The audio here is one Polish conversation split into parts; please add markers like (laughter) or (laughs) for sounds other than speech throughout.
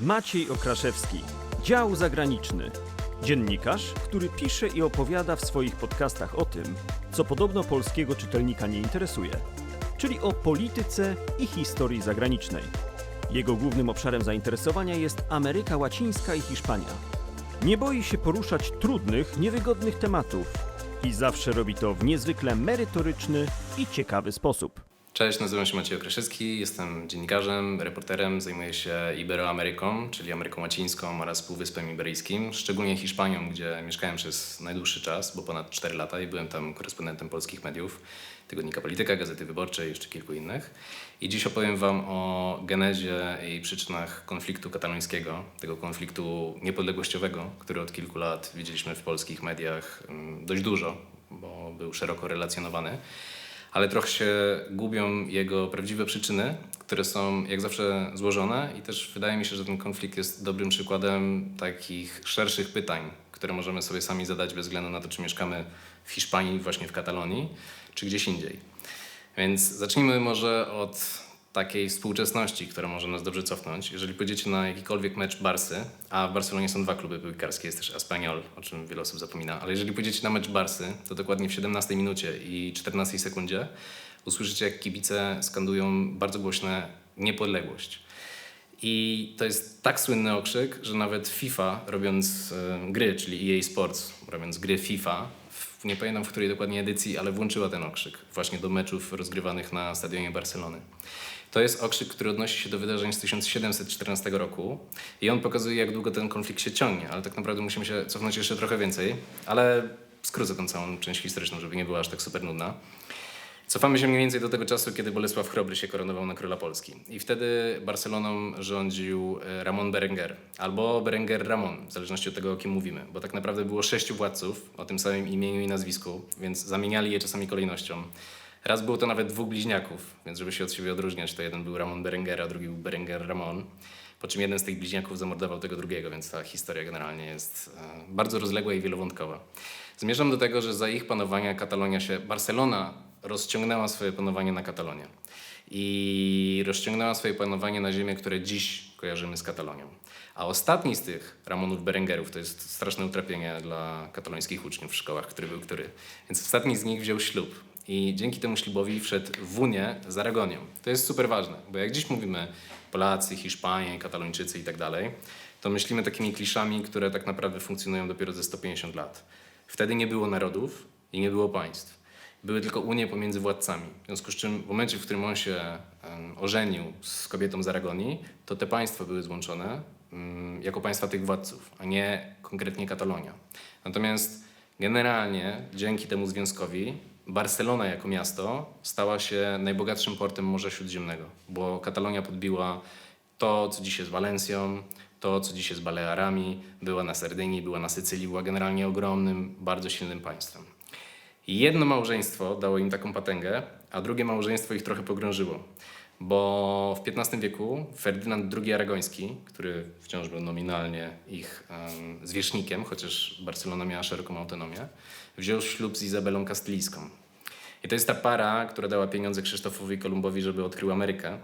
Maciej Okraszewski, dział zagraniczny. Dziennikarz, który pisze i opowiada w swoich podcastach o tym, co podobno polskiego czytelnika nie interesuje, czyli o polityce i historii zagranicznej. Jego głównym obszarem zainteresowania jest Ameryka Łacińska i Hiszpania. Nie boi się poruszać trudnych, niewygodnych tematów i zawsze robi to w niezwykle merytoryczny i ciekawy sposób. Cześć, nazywam się Maciej Okraszewski, jestem dziennikarzem, reporterem, zajmuję się Iberoameryką, czyli Ameryką Łacińską oraz Półwyspem Iberyjskim, szczególnie Hiszpanią, gdzie mieszkałem przez najdłuższy czas, bo ponad 4 lata i byłem tam korespondentem polskich mediów, tygodnika Polityka, Gazety Wyborczej i jeszcze kilku innych. I dziś opowiem Wam o genezie i przyczynach konfliktu katalońskiego, tego konfliktu niepodległościowego, który od kilku lat widzieliśmy w polskich mediach mm, dość dużo, bo był szeroko relacjonowany ale trochę się gubią jego prawdziwe przyczyny, które są jak zawsze złożone i też wydaje mi się, że ten konflikt jest dobrym przykładem takich szerszych pytań, które możemy sobie sami zadać bez względu na to, czy mieszkamy w Hiszpanii, właśnie w Katalonii, czy gdzieś indziej. Więc zacznijmy może od takiej współczesności, która może nas dobrze cofnąć. Jeżeli pójdziecie na jakikolwiek mecz Barsy, a w Barcelonie są dwa kluby piłkarskie, jest też Espanyol, o czym wiele osób zapomina, ale jeżeli pójdziecie na mecz Barsy, to dokładnie w 17 minucie i 14 sekundzie usłyszycie, jak kibice skandują bardzo głośne niepodległość. I to jest tak słynny okrzyk, że nawet FIFA, robiąc e, gry, czyli EA Sports, robiąc gry FIFA, w, nie pamiętam w której dokładnie edycji, ale włączyła ten okrzyk właśnie do meczów rozgrywanych na stadionie Barcelony. To jest okrzyk, który odnosi się do wydarzeń z 1714 roku i on pokazuje, jak długo ten konflikt się ciągnie, ale tak naprawdę musimy się cofnąć jeszcze trochę więcej, ale skrócę tą całą część historyczną, żeby nie była aż tak super nudna. Cofamy się mniej więcej do tego czasu, kiedy Bolesław Chrobry się koronował na króla Polski. I wtedy Barceloną rządził e, Ramon Berenguer, albo Berenguer Ramon, w zależności od tego, o kim mówimy. Bo tak naprawdę było sześciu władców o tym samym imieniu i nazwisku, więc zamieniali je czasami kolejnością. Raz było to nawet dwóch bliźniaków, więc żeby się od siebie odróżniać, to jeden był Ramon Berenguer, a drugi był Berenguer Ramon. Po czym jeden z tych bliźniaków zamordował tego drugiego, więc ta historia generalnie jest e, bardzo rozległa i wielowątkowa. Zmierzam do tego, że za ich panowania Katalonia się, Barcelona rozciągnęła swoje panowanie na Katalonię i rozciągnęła swoje panowanie na ziemię, które dziś kojarzymy z Katalonią. A ostatni z tych Ramonów Berengerów, to jest straszne utrapienie dla katalońskich uczniów w szkołach, który był który. Więc ostatni z nich wziął ślub i dzięki temu ślubowi wszedł w Unię z Aragonią. To jest super ważne, bo jak dziś mówimy Polacy, Hiszpanie, Katalończycy i tak dalej, to myślimy takimi kliszami, które tak naprawdę funkcjonują dopiero ze 150 lat. Wtedy nie było narodów i nie było państw. Były tylko unie pomiędzy władcami. W związku z czym w momencie, w którym on się ożenił z kobietą z Aragonii, to te państwa były złączone mm, jako państwa tych władców, a nie konkretnie Katalonia. Natomiast generalnie dzięki temu związkowi Barcelona jako miasto stała się najbogatszym portem Morza Śródziemnego, bo Katalonia podbiła to, co dziś jest Walencją, to, co dziś jest Balearami, była na Sardynii, była na Sycylii, była generalnie ogromnym, bardzo silnym państwem. Jedno małżeństwo dało im taką potęgę, a drugie małżeństwo ich trochę pogrążyło. Bo w XV wieku Ferdynand II Aragoński, który wciąż był nominalnie ich um, zwierzchnikiem, chociaż Barcelona miała szeroką autonomię, wziął ślub z Izabelą Kastylijską. I to jest ta para, która dała pieniądze Krzysztofowi Kolumbowi, żeby odkrył Amerykę.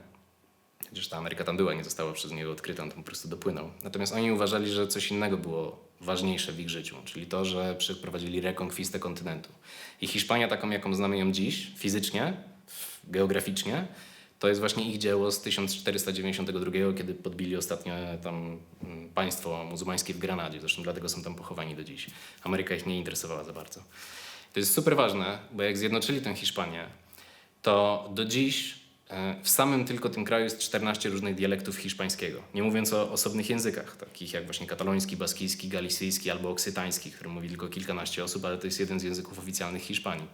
Chociaż ta Ameryka tam była, nie została przez niego odkryta, on tam po prostu dopłynął. Natomiast oni uważali, że coś innego było ważniejsze w ich życiu, czyli to, że przeprowadzili rekonkwistę kontynentu. I Hiszpania, taką jaką znamy ją dziś, fizycznie, geograficznie, to jest właśnie ich dzieło z 1492, kiedy podbili ostatnio tam mm, państwo muzułmańskie w Granadzie. Zresztą dlatego są tam pochowani do dziś. Ameryka ich nie interesowała za bardzo. To jest super ważne, bo jak zjednoczyli tę Hiszpanię, to do dziś e, w samym tylko tym kraju jest 14 różnych dialektów hiszpańskiego. Nie mówiąc o osobnych językach, takich jak właśnie kataloński, baskijski, galicyjski albo oksytański, który mówi tylko kilkanaście osób, ale to jest jeden z języków oficjalnych Hiszpanii.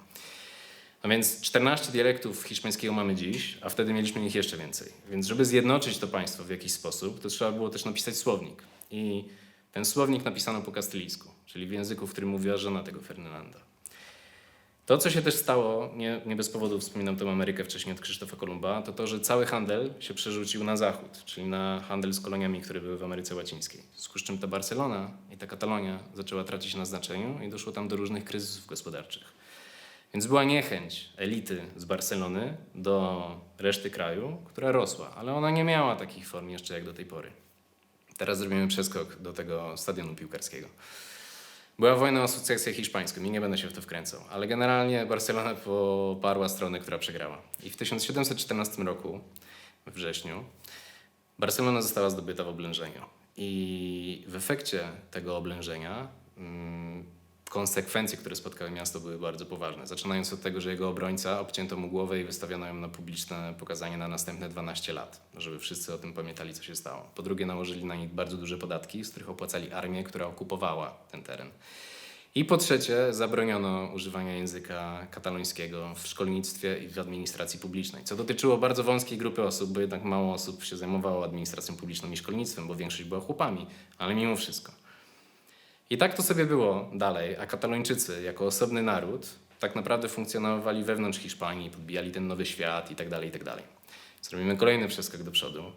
No więc 14 dialektów hiszpańskiego mamy dziś, a wtedy mieliśmy ich jeszcze więcej. Więc żeby zjednoczyć to państwo w jakiś sposób, to trzeba było też napisać słownik. I ten słownik napisano po kastylijsku, czyli w języku, w którym mówiła żona tego Ferdynanda. To, co się też stało, nie, nie bez powodu wspominam tę Amerykę wcześniej od Krzysztofa Kolumba, to to, że cały handel się przerzucił na zachód, czyli na handel z koloniami, które były w Ameryce Łacińskiej. W związku z czym ta Barcelona i ta Katalonia zaczęła tracić na znaczeniu i doszło tam do różnych kryzysów gospodarczych. Więc była niechęć elity z Barcelony do reszty kraju, która rosła, ale ona nie miała takich form jeszcze jak do tej pory. Teraz zrobimy przeskok do tego stadionu piłkarskiego. Była wojna o asocjację hiszpańską i nie będę się w to wkręcał, ale generalnie Barcelona poparła stronę, która przegrała. I w 1714 roku, we wrześniu, Barcelona została zdobyta w oblężeniu. I w efekcie tego oblężenia mm, konsekwencje, które spotkały miasto, były bardzo poważne. Zaczynając od tego, że jego obrońca obcięto mu głowę i wystawiono ją na publiczne pokazanie na następne 12 lat, żeby wszyscy o tym pamiętali, co się stało. Po drugie, nałożyli na nich bardzo duże podatki, z których opłacali armię, która okupowała ten teren. I po trzecie, zabroniono używania języka katalońskiego w szkolnictwie i w administracji publicznej, co dotyczyło bardzo wąskiej grupy osób, bo jednak mało osób się zajmowało administracją publiczną i szkolnictwem, bo większość była chłopami, ale mimo wszystko. I tak to sobie było dalej, a Katalończycy jako osobny naród tak naprawdę funkcjonowali wewnątrz Hiszpanii, podbijali ten nowy świat i tak dalej, i tak. Zrobimy kolejny przeskok do przodu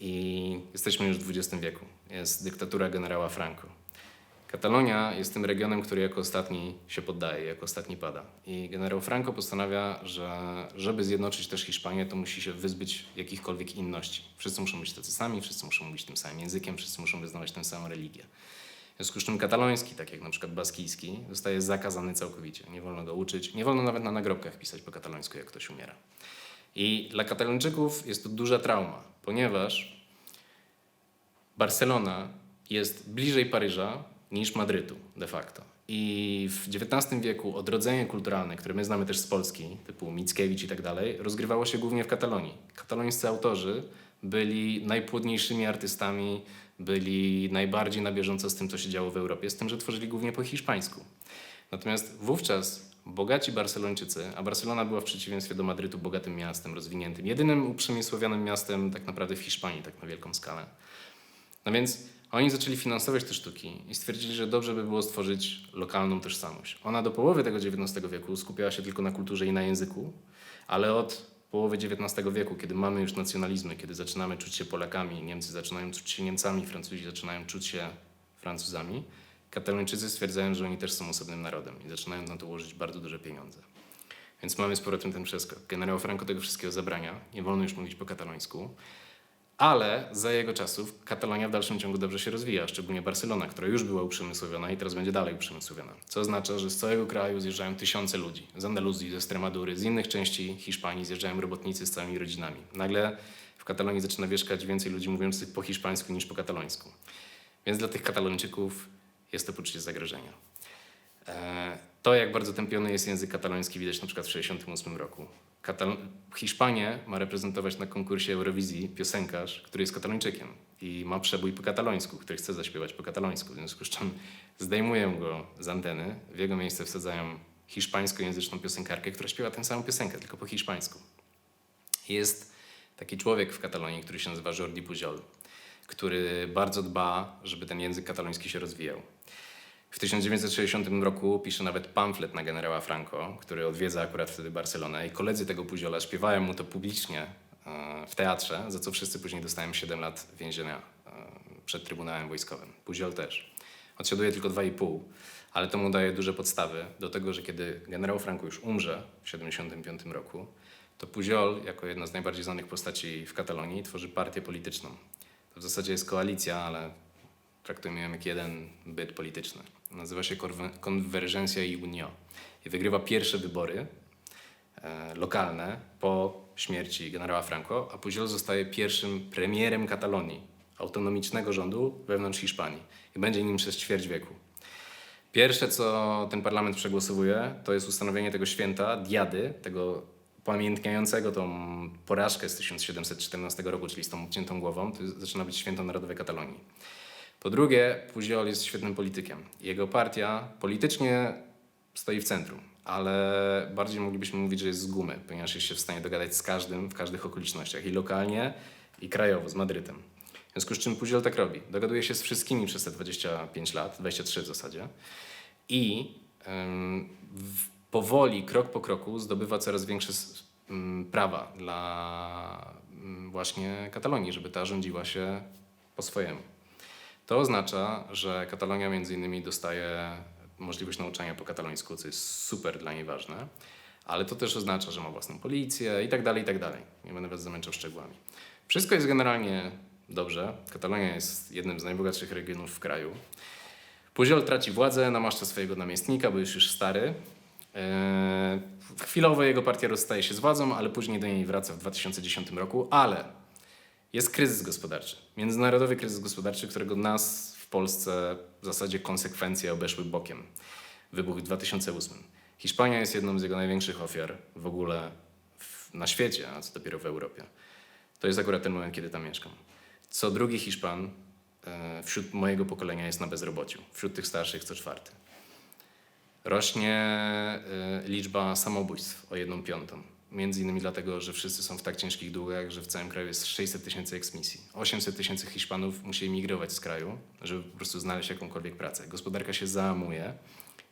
i jesteśmy już w XX wieku. Jest dyktatura generała Franco. Katalonia jest tym regionem, który jako ostatni się poddaje, jako ostatni pada. I generał Franco postanawia, że żeby zjednoczyć też Hiszpanię, to musi się wyzbyć jakichkolwiek inności. Wszyscy muszą być tacy sami, wszyscy muszą mówić tym samym językiem, wszyscy muszą wyznawać tę samą religię. W związku z czym kataloński, tak jak na przykład baskijski, zostaje zakazany całkowicie. Nie wolno go uczyć, nie wolno nawet na nagrobkach pisać po katalońsku, jak ktoś umiera. I dla Katalończyków jest to duża trauma, ponieważ Barcelona jest bliżej Paryża niż Madrytu de facto. I w XIX wieku odrodzenie kulturalne, które my znamy też z Polski, typu Mickiewicz i tak dalej, rozgrywało się głównie w Katalonii. Katalońscy autorzy byli najpłodniejszymi artystami, byli najbardziej na bieżąco z tym, co się działo w Europie, z tym, że tworzyli głównie po hiszpańsku. Natomiast wówczas bogaci Barcelończycy, a Barcelona była w przeciwieństwie do Madrytu bogatym miastem, rozwiniętym, jedynym uprzemysłowionym miastem tak naprawdę w Hiszpanii, tak na wielką skalę. No więc oni zaczęli finansować te sztuki i stwierdzili, że dobrze by było stworzyć lokalną tożsamość. Ona do połowy tego XIX wieku skupiała się tylko na kulturze i na języku, ale od połowy XIX wieku, kiedy mamy już nacjonalizmy, kiedy zaczynamy czuć się Polakami, Niemcy zaczynają czuć się Niemcami, Francuzi zaczynają czuć się Francuzami, Katalończycy stwierdzają, że oni też są osobnym narodem i zaczynają na to łożyć bardzo duże pieniądze. Więc mamy z powrotem ten przeskok. Generał Franco tego wszystkiego zabrania, nie wolno już mówić po katalońsku, ale za jego czasów Katalonia w dalszym ciągu dobrze się rozwija, szczególnie Barcelona, która już była uprzemysłowiona i teraz będzie dalej uprzemysłowiona. Co oznacza, że z całego kraju zjeżdżają tysiące ludzi. Z Andaluzji, ze Stremadury, z innych części Hiszpanii zjeżdżają robotnicy z całymi rodzinami. Nagle w Katalonii zaczyna mieszkać więcej ludzi mówiących po hiszpańsku niż po katalońsku. Więc dla tych Katalończyków jest to poczucie zagrożenia. E, To, jak bardzo tępiony jest język kataloński, widać na przykład w 1968 roku. Katal- Hiszpanię ma reprezentować na konkursie Eurowizji piosenkarz, który jest katalończykiem i ma przebój po katalońsku, który chce zaśpiewać po katalońsku. W związku z czym zdejmują go z anteny, w jego miejsce wsadzają hiszpańskojęzyczną piosenkarkę, która śpiewa tę samą piosenkę, tylko po hiszpańsku. Jest taki człowiek w Katalonii, który się nazywa Jordi Pujol, który bardzo dba, żeby ten język kataloński się rozwijał. W 1960 roku pisze nawet pamflet na generała Franco, który odwiedza akurat wtedy Barcelonę i koledzy tego Puziola śpiewają mu to publicznie e, w teatrze, za co wszyscy później dostają 7 lat więzienia e, przed Trybunałem Wojskowym. Puziol też. Odsiaduje tylko 2,5, ale to mu daje duże podstawy do tego, że kiedy generał Franco już umrze w 1975 roku, to Puziol, jako jedna z najbardziej znanych postaci w Katalonii, tworzy partię polityczną. To w zasadzie jest koalicja, ale traktujemy ją jak jeden byt polityczny. Nazywa się Konwergencja i Unio. I wygrywa pierwsze wybory e, lokalne po śmierci generała Franco, a Pujol zostaje pierwszym premierem Katalonii, autonomicznego rządu wewnątrz Hiszpanii i będzie nim przez ćwierć wieku. Pierwsze, co ten parlament przegłosowuje, to jest ustanowienie tego święta, diady, tego pamiętniającego tą porażkę z 1714 roku, czyli z tą obciętą głową, to zaczyna być święto narodowe Katalonii. Po drugie, Pujol jest świetnym politykiem. Jego partia politycznie stoi w centrum, ale bardziej moglibyśmy mówić, że jest z gumy, ponieważ jest się w stanie dogadać z każdym w każdych okolicznościach i lokalnie, i krajowo, z Madrytem. W związku z czym Pujol tak robi. Dogaduje się z wszystkimi przez te 25 lat, 23 w zasadzie i ym, powoli, krok po kroku zdobywa coraz większe ym, prawa dla ym, właśnie Katalonii, żeby ta rządziła się po swojemu. To oznacza, że Katalonia między innymi dostaje możliwość nauczania po katalońsku, co jest super dla niej ważne, ale to też oznacza, że ma własną policję i tak dalej, i tak dalej. Nie będę was zamęczał szczegółami. Wszystko jest generalnie dobrze. Katalonia jest jednym z najbogatszych regionów w kraju. Pujol traci władzę, namaszcza swojego namiestnika, bo jest już stary. Eee, chwilowo jego partia rozstaje się z władzą, ale później do niej wraca w 2010 roku. Ale jest kryzys gospodarczy, międzynarodowy kryzys gospodarczy, którego nas w Polsce w zasadzie konsekwencje obeszły bokiem. Wybuch w 2008. Hiszpania jest jedną z jego największych ofiar w ogóle w, na świecie, a co dopiero w Europie. To jest akurat ten moment, kiedy tam mieszkam. Co drugi Hiszpan e, wśród mojego pokolenia jest na bezrobociu. Wśród tych starszych co czwarty. Rośnie e, liczba samobójstw o jedną piątą. Między innymi dlatego, że wszyscy są w tak ciężkich długach, że w całym kraju jest 600 tysięcy eksmisji. 800 tysięcy Hiszpanów musi emigrować z kraju, żeby po prostu znaleźć jakąkolwiek pracę. Gospodarka się załamuje,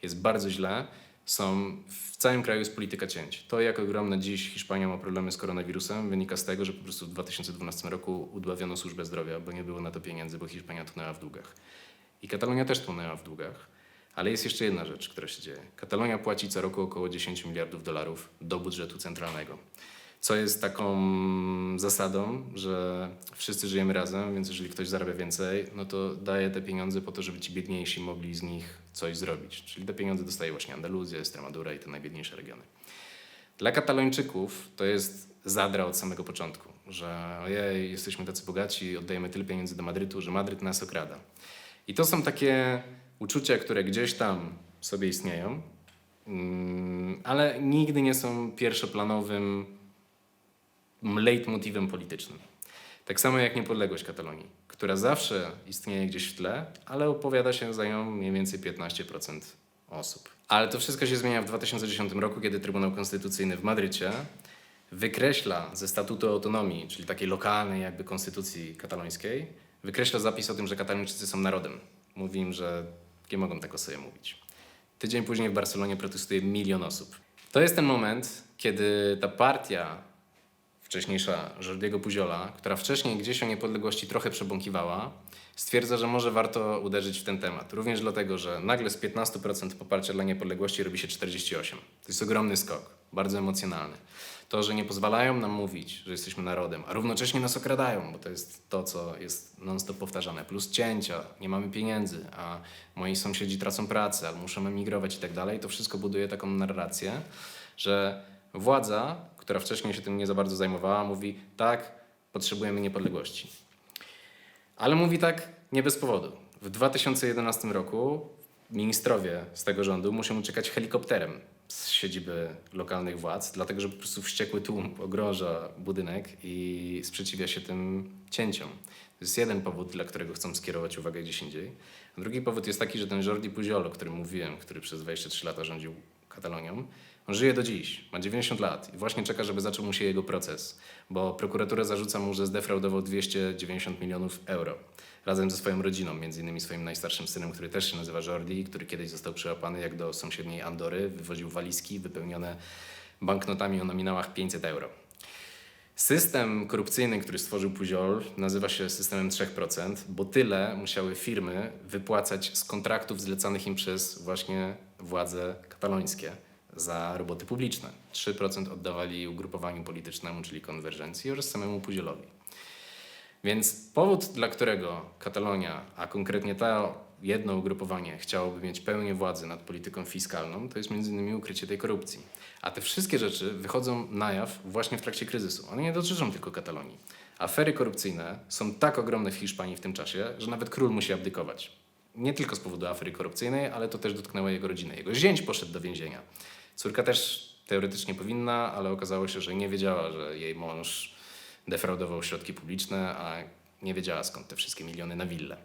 jest bardzo źle. Są w całym kraju jest polityka cięć. To, jak ogromne dziś Hiszpania ma problemy z koronawirusem, wynika z tego, że po prostu w 2012 roku udławiono służbę zdrowia, bo nie było na to pieniędzy, bo Hiszpania tonęła w długach. I Katalonia też tonęła w długach. Ale jest jeszcze jedna rzecz, która się dzieje. Katalonia płaci co roku około 10 miliardów dolarów do budżetu centralnego. Co jest taką zasadą, że wszyscy żyjemy razem, więc jeżeli ktoś zarabia więcej, no to daje te pieniądze po to, żeby ci biedniejsi mogli z nich coś zrobić. Czyli te pieniądze dostaje właśnie Andaluzja, Estremadura i te najbiedniejsze regiony. Dla Katalończyków to jest zadra od samego początku, że ojej, jesteśmy tacy bogaci, oddajemy tyle pieniędzy do Madrytu, że Madryt nas okrada. I to są takie uczucia, które gdzieś tam sobie istnieją, mm, ale nigdy nie są pierwszoplanowym leitmotivem politycznym. Tak samo jak niepodległość Katalonii, która zawsze istnieje gdzieś w tle, ale opowiada się za nią mniej więcej 15% osób. Ale to wszystko się zmienia w 2010 roku, kiedy Trybunał Konstytucyjny w Madrycie wykreśla ze statutu autonomii, czyli takiej lokalnej jakby konstytucji katalońskiej, wykreśla zapis o tym, że Katalończycy są narodem. Mówi im, że nie mogą tak o sobie mówić. Tydzień później w Barcelonie protestuje milion osób. To jest ten moment, kiedy ta partia wcześniejsza Jordiego Puziola, która wcześniej gdzieś o niepodległości trochę przebąkiwała, stwierdza, że może warto uderzyć w ten temat. Również dlatego, że nagle z 15% poparcia dla niepodległości robi się 48%. To jest ogromny skok, bardzo emocjonalny. To, że nie pozwalają nam mówić, że jesteśmy narodem, a równocześnie nas okradają, bo to jest to, co jest non-stop powtarzane, plus cięcia, nie mamy pieniędzy, a moi sąsiedzi tracą pracę, albo muszą emigrować i tak dalej, to wszystko buduje taką narrację, że władza, która wcześniej się tym nie za bardzo zajmowała, mówi tak, potrzebujemy niepodległości. Ale mówi tak nie bez powodu. W 2011 roku ministrowie z tego rządu muszą uciekać helikopterem z siedziby lokalnych władz, dlatego że po prostu wściekły tłum ogroża budynek i sprzeciwia się tym cięciom. To jest jeden powód, dla którego chcą skierować uwagę gdzieś indziej. A drugi powód jest taki, że ten Jordi Pujol, o którym mówiłem, który przez 23 lata rządził Katalonią, on żyje do dziś, ma 90 lat i właśnie czeka, żeby zaczął mu się jego proces, bo prokuratura zarzuca mu, że zdefraudował 290 milionów euro razem ze swoją rodziną, między innymi swoim najstarszym synem, który też się nazywa Jordi, który kiedyś został przyłapany jak do sąsiedniej Andory, wywoził walizki wypełnione banknotami o nominałach 500 euro. System korupcyjny, który stworzył Pujol, nazywa się systemem 3%, bo tyle musiały firmy wypłacać z kontraktów zlecanych im przez właśnie władze katalońskie za roboty publiczne. 3% oddawali ugrupowaniu politycznemu, czyli konwergencji oraz samemu Puziolowi. Więc powód, dla którego Katalonia, a konkretnie to jedno ugrupowanie chciałoby mieć pełnię władzy nad polityką fiskalną, to jest między innymi ukrycie tej korupcji. A te wszystkie rzeczy wychodzą na jaw właśnie w trakcie kryzysu. One nie dotyczą tylko Katalonii. Afery korupcyjne są tak ogromne w Hiszpanii w tym czasie, że nawet król musi abdykować. Nie tylko z powodu afery korupcyjnej, ale to też dotknęło jego rodziny. Jego zięć poszedł do więzienia. Córka też teoretycznie powinna, ale okazało się, że nie wiedziała, że jej mąż defraudował środki publiczne, a nie wiedziała skąd te wszystkie miliony na willę.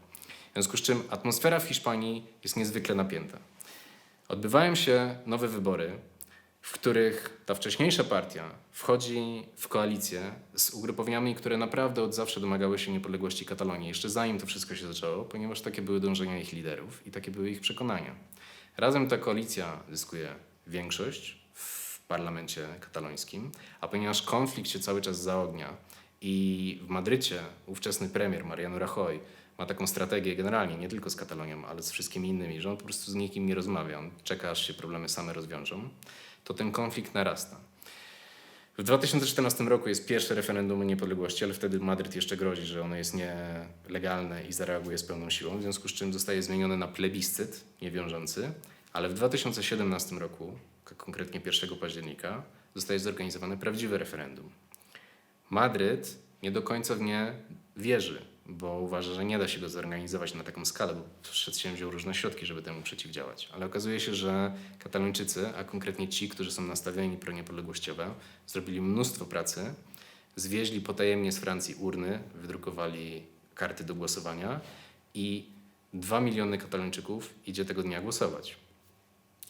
W związku z czym atmosfera w Hiszpanii jest niezwykle napięta. Odbywają się nowe wybory, w których ta wcześniejsza partia wchodzi w koalicję z ugrupowaniami, które naprawdę od zawsze domagały się niepodległości Katalonii, jeszcze zanim to wszystko się zaczęło, ponieważ takie były dążenia ich liderów i takie były ich przekonania. Razem ta koalicja zyskuje większość w parlamencie katalońskim, a ponieważ konflikt się cały czas zaognia i w Madrycie ówczesny premier Mariano Rajoy ma taką strategię generalnie, nie tylko z Katalonią, ale z wszystkimi innymi, że on po prostu z nikim nie rozmawia, on czeka aż się problemy same rozwiążą, to ten konflikt narasta. W 2014 roku jest pierwsze referendum o niepodległości, ale wtedy Madryt jeszcze grozi, że ono jest nielegalne i zareaguje z pełną siłą, w związku z czym zostaje zmienione na plebiscyt niewiążący, ale w 2017 roku, konkretnie 1 października, zostaje zorganizowane prawdziwe referendum. Madryt nie do końca w nie wierzy, bo uważa, że nie da się go zorganizować na taką skalę, bo przedsięwziął różne środki, żeby temu przeciwdziałać. Ale okazuje się, że Katalończycy, a konkretnie ci, którzy są nastawieni proniepodległościowe, zrobili mnóstwo pracy, zwieźli potajemnie z Francji urny, wydrukowali karty do głosowania i 2 miliony Katalończyków idzie tego dnia głosować.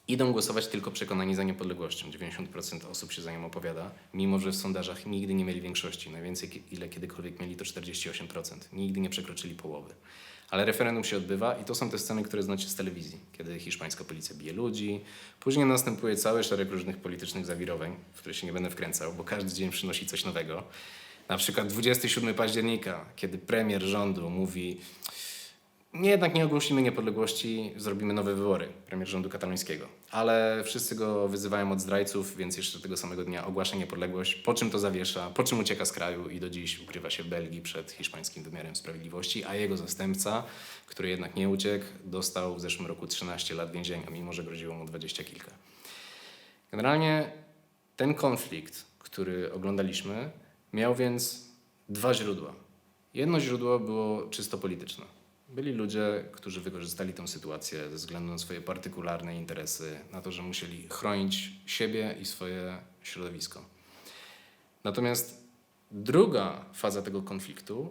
Idą głosować tylko przekonani za niepodległością. 90% osób się za nią opowiada, mimo że w sondażach nigdy nie mieli większości. Najwięcej, ile kiedykolwiek mieli, to 48%. Nigdy nie przekroczyli połowy. Ale referendum się odbywa i to są te sceny, które znacie z telewizji, kiedy hiszpańska policja bije ludzi. Później następuje cały szereg różnych politycznych zawirowań, w które się nie będę wkręcał, bo każdy dzień przynosi coś nowego. Na przykład 27 października, kiedy premier rządu mówi, nie, jednak nie ogłosimy niepodległości, zrobimy nowe wybory, premier rządu katalońskiego. Ale wszyscy go wyzywają od zdrajców, więc jeszcze tego samego dnia ogłasza niepodległość, po czym to zawiesza, po czym ucieka z kraju i do dziś ukrywa się w Belgii przed hiszpańskim wymiarem sprawiedliwości, a jego zastępca, który jednak nie uciekł, dostał w zeszłym roku 13 lat więzienia, mimo że groziło mu 20 kilka. Generalnie ten konflikt, który oglądaliśmy, miał więc dwa źródła. Jedno źródło było czysto polityczne. Byli ludzie, którzy wykorzystali tę sytuację ze względu na swoje partykularne interesy, na to, że musieli chronić siebie i swoje środowisko. Natomiast druga faza tego konfliktu,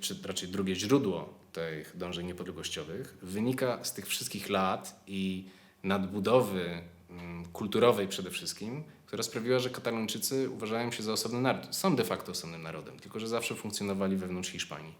czy raczej drugie źródło tych dążeń niepodległościowych, wynika z tych wszystkich lat i nadbudowy mm, kulturowej przede wszystkim, która sprawiła, że Katalończycy uważają się za osobny naród. Są de facto osobnym narodem, tylko że zawsze funkcjonowali wewnątrz Hiszpanii.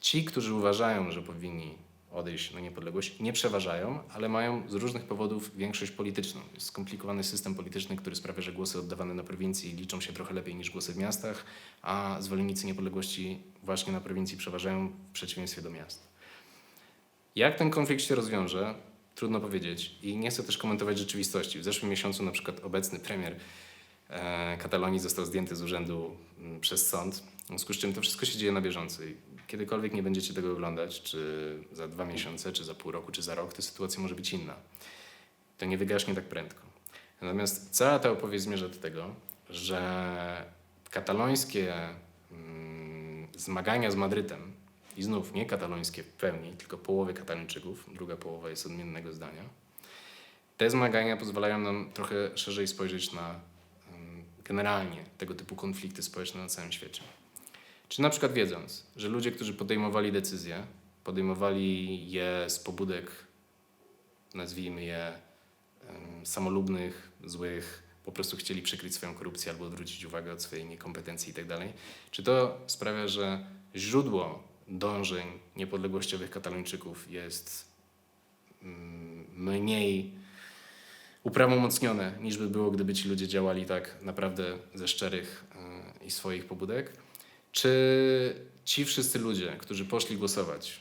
Ci, którzy uważają, że powinni odejść na niepodległość, nie przeważają, ale mają z różnych powodów większość polityczną. Jest skomplikowany system polityczny, który sprawia, że głosy oddawane na prowincji liczą się trochę lepiej niż głosy w miastach, a zwolennicy niepodległości właśnie na prowincji przeważają w przeciwieństwie do miast. Jak ten konflikt się rozwiąże, trudno powiedzieć i nie chcę też komentować rzeczywistości. W zeszłym miesiącu na przykład obecny premier e, Katalonii został zdjęty z urzędu mm, przez sąd, w związku z czym to wszystko się dzieje na bieżąco. Kiedykolwiek nie będziecie tego oglądać, czy za dwa miesiące, czy za pół roku, czy za rok, to sytuacja może być inna. To nie wygaśnie tak prędko. Natomiast cała ta opowieść zmierza do tego, że katalońskie mm, zmagania z Madrytem, i znów nie katalońskie w pełni, tylko połowy Katalończyków, druga połowa jest odmiennego zdania, te zmagania pozwalają nam trochę szerzej spojrzeć na mm, generalnie tego typu konflikty społeczne na całym świecie. Czy na przykład wiedząc, że ludzie, którzy podejmowali decyzje, podejmowali je z pobudek, nazwijmy je samolubnych, złych, po prostu chcieli przykryć swoją korupcję albo odwrócić uwagę od swojej niekompetencji itd. Czy to sprawia, że źródło dążeń niepodległościowych Katalończyków jest mm, mniej uprawomocnione niż by było, gdyby ci ludzie działali tak naprawdę ze szczerych y, i swoich pobudek? Czy ci wszyscy ludzie, którzy poszli głosować,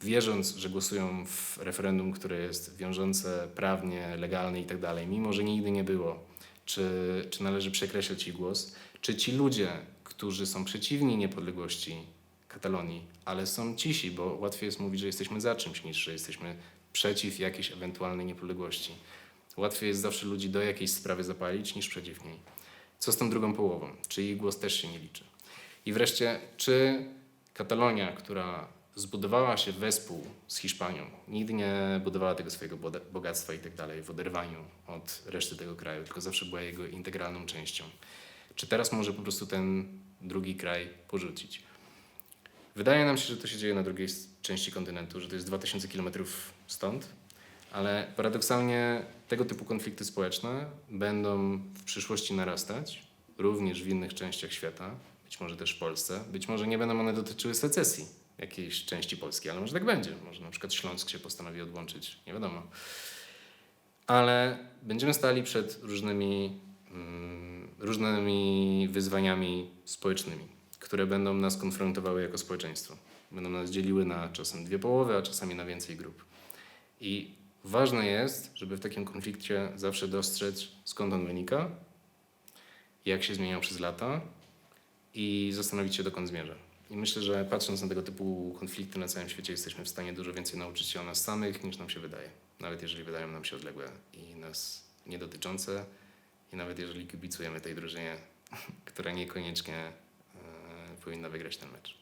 wierząc, że głosują w referendum, które jest wiążące prawnie, legalne i tak dalej, mimo że nigdy nie było, czy, czy należy przekreślać ich głos? Czy ci ludzie, którzy są przeciwni niepodległości Katalonii, ale są cisi, bo łatwiej jest mówić, że jesteśmy za czymś, niż że jesteśmy przeciw jakiejś ewentualnej niepodległości. Łatwiej jest zawsze ludzi do jakiejś sprawy zapalić, niż przeciw niej. Co z tą drugą połową? Czy ich głos też się nie liczy? I wreszcie, czy Katalonia, która zbudowała się wespół z Hiszpanią, nigdy nie budowała tego swojego bogactwa i tak dalej w oderwaniu od reszty tego kraju, tylko zawsze była jego integralną częścią. Czy teraz może po prostu ten drugi kraj porzucić? Wydaje nam się, że to się dzieje na drugiej części kontynentu, że to jest 2000 km stąd, ale paradoksalnie tego typu konflikty społeczne będą w przyszłości narastać, również w innych częściach świata, być może też w Polsce. Być może nie będą one dotyczyły secesji jakiejś części Polski, ale może tak będzie. Może na przykład Śląsk się postanowi odłączyć, nie wiadomo. Ale będziemy stali przed różnymi, mm, różnymi wyzwaniami społecznymi, które będą nas konfrontowały jako społeczeństwo. Będą nas dzieliły na czasem dwie połowy, a czasami na więcej grup. I ważne jest, żeby w takim konflikcie zawsze dostrzec, skąd on wynika, jak się zmieniał przez lata i zastanowić się, dokąd zmierza. I myślę, że patrząc na tego typu konflikty na całym świecie, jesteśmy w stanie dużo więcej nauczyć się o nas samych, niż nam się wydaje. Nawet jeżeli wydają nam się odległe i nas niedotyczące, i nawet jeżeli kibicujemy tej drużynie, (laughs) która niekoniecznie e, powinna wygrać ten mecz.